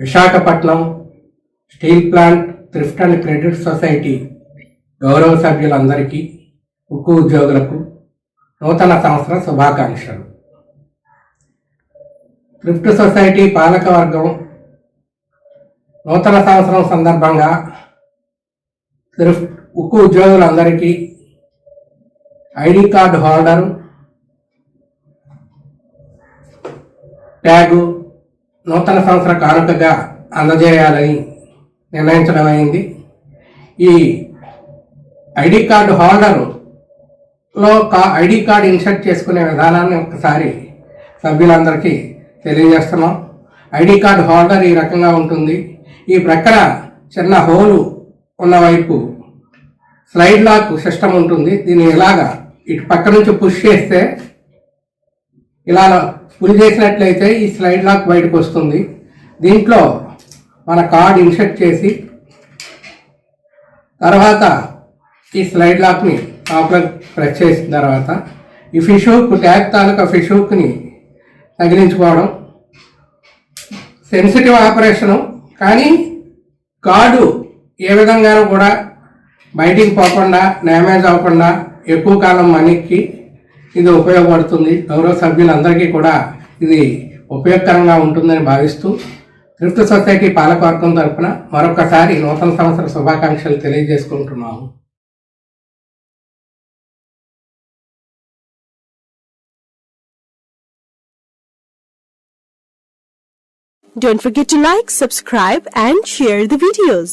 Visakhapatnam steel plant thrift and credit society గౌరవ సభ్యులందరికీ ఉక్కు ఉద్యోగులకు నూతన సంవత్సర శుభాకాంక్షలు. థ్రిఫ్ట్ సొసైటీ పాలక వర్గం నూతన సంవత్సరం సందర్భంగా థ్రిఫ్ట్ ఉక్కు ఉద్యోగులందరికీ ఐడి కార్డు హోల్డరు ట్యాగు నూతన సంవత్సర కానుకగా అందజేయాలని నిర్ణయించడం అయింది. ఈ ఐడి కార్డు హోల్డర్లో కా ఐడి కార్డు ఇన్సర్ట్ చేసుకునే విధానాన్ని ఒకసారి సభ్యులందరికీ తెలియజేస్తున్నాం. ఐడి కార్డు హోల్డర్ ఈ రకంగా ఉంటుంది. ఈ ప్రక్కన చిన్న హోలు ఉన్న వైపు స్లైడ్ లాక్ సిస్టమ్ ఉంటుంది. దీన్ని ఇలాగా ఇటు పక్క నుంచి పుష్ చేస్తే ఇలా పుల్ చేసినట్లయితే ఈ స్లైడ్ లాక్ బయటకు వస్తుంది. దీంట్లో మన కార్డ్ ఇన్సర్ట్ చేసి తర్వాత ఈ స్లైడ్ లాక్ని లోపల ప్రెస్ చేసిన తర్వాత ఈ ఫిషూక్ ట్యాగ్ తాలూకా ఫిషూక్ని తగిలించుకోవడం సెన్సిటివ్ ఆపరేషను కానీ కార్డు ఏ విధంగానూ కూడా బయటికి పోకుండా డ్యామేజ్ అవ్వకుండా ఎక్కువ కాలం మనీకి ఇది ఉపయోగపడుతుంది. గౌరవ సభ్యులందరికీ కూడా ఇది ఉపయోగకరంగా ఉంటుందని భావిస్తూ థ్రిఫ్ట్ సొసైటీ పాలకవర్గం తరఫున మరొకసారి నూతన సంవత్సర శుభాకాంక్షలు తెలియజేసుకుంటున్నాము Don't forget to like, subscribe and share the videos.